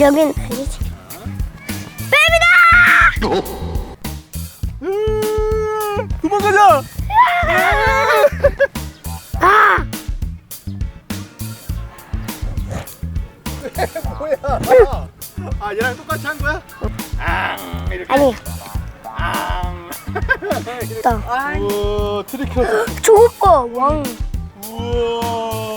여긴 아니지. 으, 도망가자. 아! 뭐야? 아 얘랑 똑같이 한 거야? 앙 이렇게. 아니, 앙. 이렇게. 또. 우와 트리케라토. 저거 봐, 왕. 우와.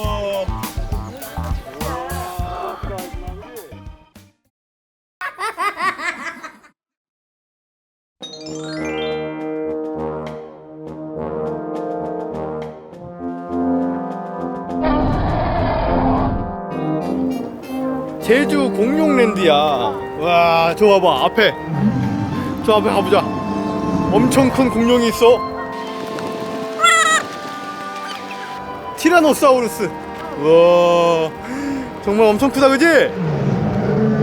제주 공룡랜드야. 와, 저 봐봐 앞에. 저 앞에 가보자. 엄청 큰 공룡이 있어. 티라노사우루스. 와, 정말 엄청 크다, 그지?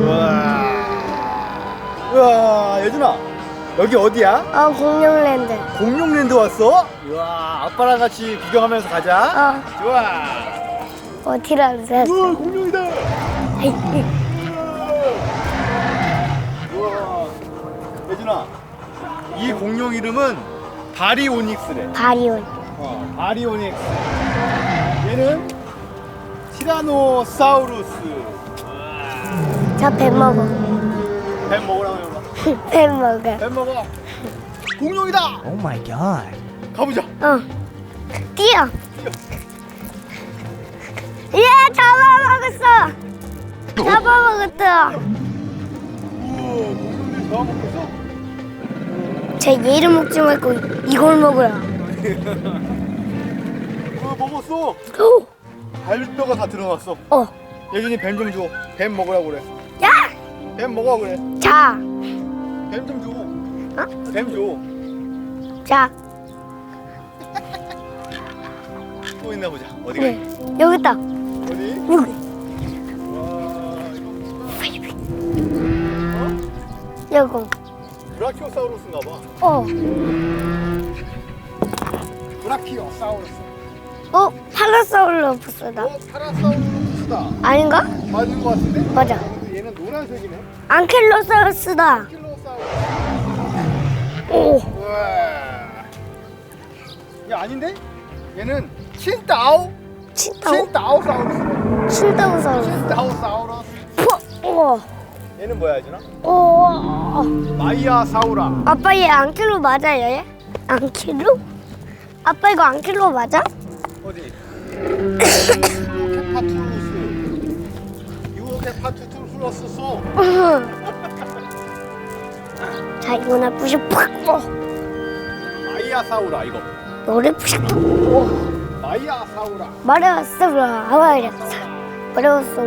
와, 와, 예준아, 여기 어디야? 어, 공룡랜드. 공룡랜드 왔어? 와, 아빠랑 같이 구경하면서 가자. 어, 좋아. 어디라고 했어? 우와, 공룡 이다. 우와, 예준아, 이 공룡 이름은 바리오닉스래. 바리온. 어, 바리오닉스. 얘는 티라노사우루스. 저배 먹어. 뱀 먹으라고 해봐. 배 먹어. 뱀 먹어. 공룡이다. Oh my god. 가보자. 어. 뛰어. 잡아먹었다. 공룡들이 잡아먹고 있어. 쟤 얘를 먹지 말고 이걸 먹으라. 우와, 먹었어. 오, 발뼈가 다 드러났어. 어. 예준이 뱀 좀 줘. 뱀 먹으라고 그래. 야, 뱀 먹어 그래. 자, 뱀 좀 줘. 어? 뱀 줘. 자. 또 있나 보자. 어디 그래. 가? 여기 있다. 어디? 여기. 어? 여기. 브라키오사우루스인가 봐. 어. 브라키오사우루스. 어, 파라사울로프스다. 어, 파라사우루스다. 아닌가? 맞는 거 같은데? 맞아. 얘는 노란색이네. 안킬로사우루스다. 킬로사우루스. 오. 우와. 얘 아닌데? 얘는 친따오? 친타오? 친따오사우루스. 친타오사우루스. 친따오사우루스. 푸. 오. 얘는 뭐야, 예준아? 오. 마이아 사우라. 아빠 얘 안킬로 맞아요, 얘? 안킬로? 아빠 이거 안킬로 맞아? 어디? 유오케파투루스. 유오케파투루스 소. 자, 이거 나 부시 팍 어. 마이아 사우라 이거. 노래 부시 팍 어. 마이아 사우라. 말해왔어, 하와이랬어. 말해왔어,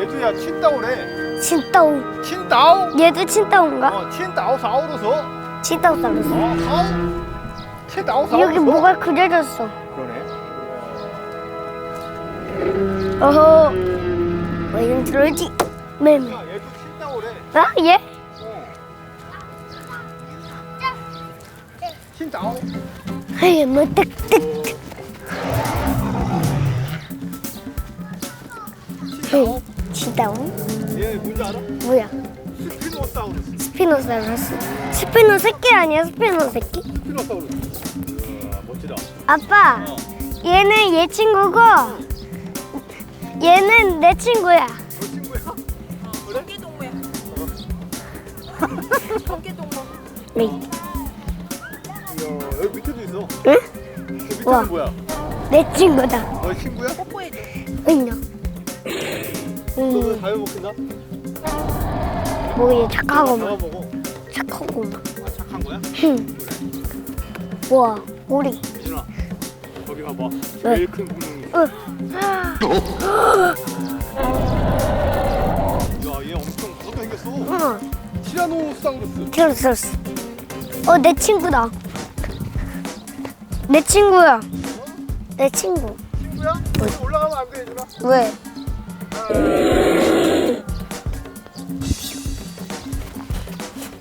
얘도야 친따오래. 친타오. 친따오? 얘도 친타오인가? 어, 친따오사우루스. 어, 친타오사우루스. 사우. 친따오사우루스. 여기 뭐가 그려졌어. 그러네. 어허. 뭐 이건 들어야지. 맴. 야, 얘도 친따오래. 아, 얘? 어. 친따오. 아이, 뭐, 뜩뜩. 친따오. 친타오? 얘 뭔지 알아? 뭐야? 스피노사우루스. 스피노사우루스. 스피노 새끼 아니야, 스피노 새끼? 스피노사우루스. 우와, 멋지다. 아빠, 어. 얘는 얘 친구고, 얘는 내 친구야. 너 친구야? 그래? 동물이야. 경계동물. 네. 이야, 여기 밑에도 있어. 응? 저 밑에는 우와. 뭐야? 내 친구다. 너의 친구야? 뽀뽀해줘. 너 응, 왜 다이어 먹힌다? 뭐 얘 착하고 다이어 막 먹어. 착하고 막. 아, 착한 거야? 흠. 그래. 와, 우리. 이준아, 저기 봐봐. 왜? 제일 큰 구멍이. 으. 야, 얘 엄청 무섭게 생겼어. 어, 티라노사우루스. 티라노사우루스. 어, 내 친구다. 내 친구야. 내 친구. 친구야? 여기 올라가면 안 돼, 이준아. 왜?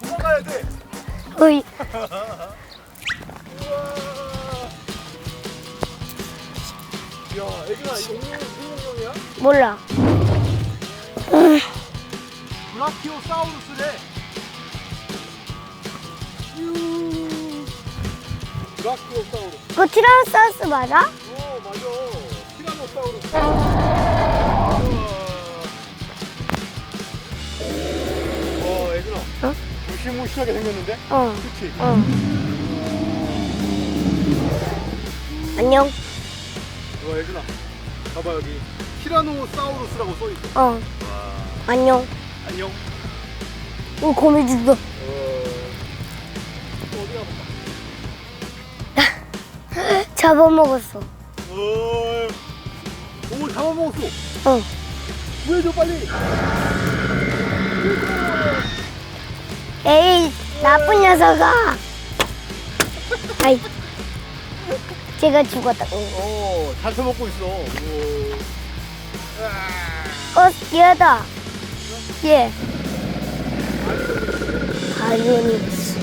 도망가야 돼. 어이, 야, 애기야, 이거 무슨? 몰라. 음, 브라키오사우루스래. 유. 브라키오사우루스. 그거 티라노사우루스 맞아? 어 맞아. 티라노사우루스. 무시무시하게 생겼는데? 어. 그치? 어. 안녕. 와 애들아. 봐봐 여기 티라노사우루스라고 써있어. 어. 와. 안녕. 안녕. 오, 거미줄도. 어. 또 어디 가볼까? 잡아먹었어. 어. 오 잡아먹었어. 어. 구해줘 빨리. 에이, 나쁜 녀석아. 아이. 제가 죽었다. 어, 어, 잘 처먹고 있어. 오. 어, 얘다. 얘. 바이오닉스.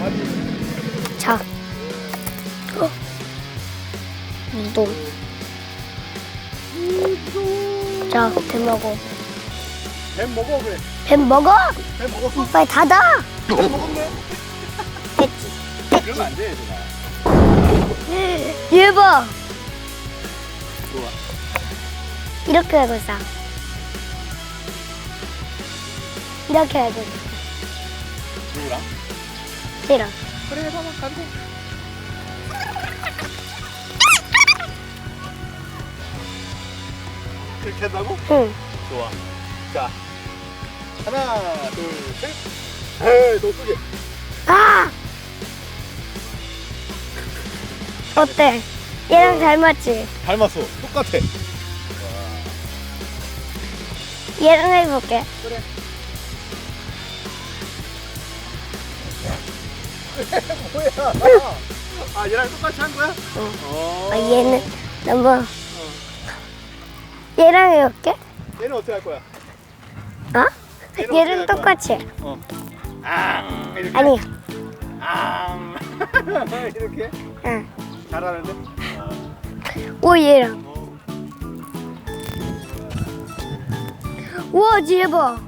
아니, 자. 어. 무덤. 자, 배 먹어. 뱀 먹어 그래. 배 먹어? 뱀 먹었어. 빨리 닫아. 뱀 먹었네. 됐지. 그러면 안 돼, 얘들아. 얘 봐. 좋아. 이렇게 하고 있어. 이렇게 하고 있어. 누구랑? 싫어. 그래, 봐봐, 가지고. 그렇게 한다고? 응. 좋아. 자, 하나, 둘, 셋. 에이, 너 쏘게. 아! 어때? 얘랑 닮았지? 닮았어. 똑같아. 얘랑 해볼게. 그래. 뭐야? 아, 얘랑 똑같이 한 거야? 응. 어. 아, 얘는 너무. 얘랑 해볼게. 얘는 어떻게 할 거야? 어? 얘는 어떻게 할 똑같이. 해. 어. 아, 이렇게. 아니야. 아, 이렇게 응. 잘하는데. 오, 얘랑. 어. 우와, 뒤에 봐.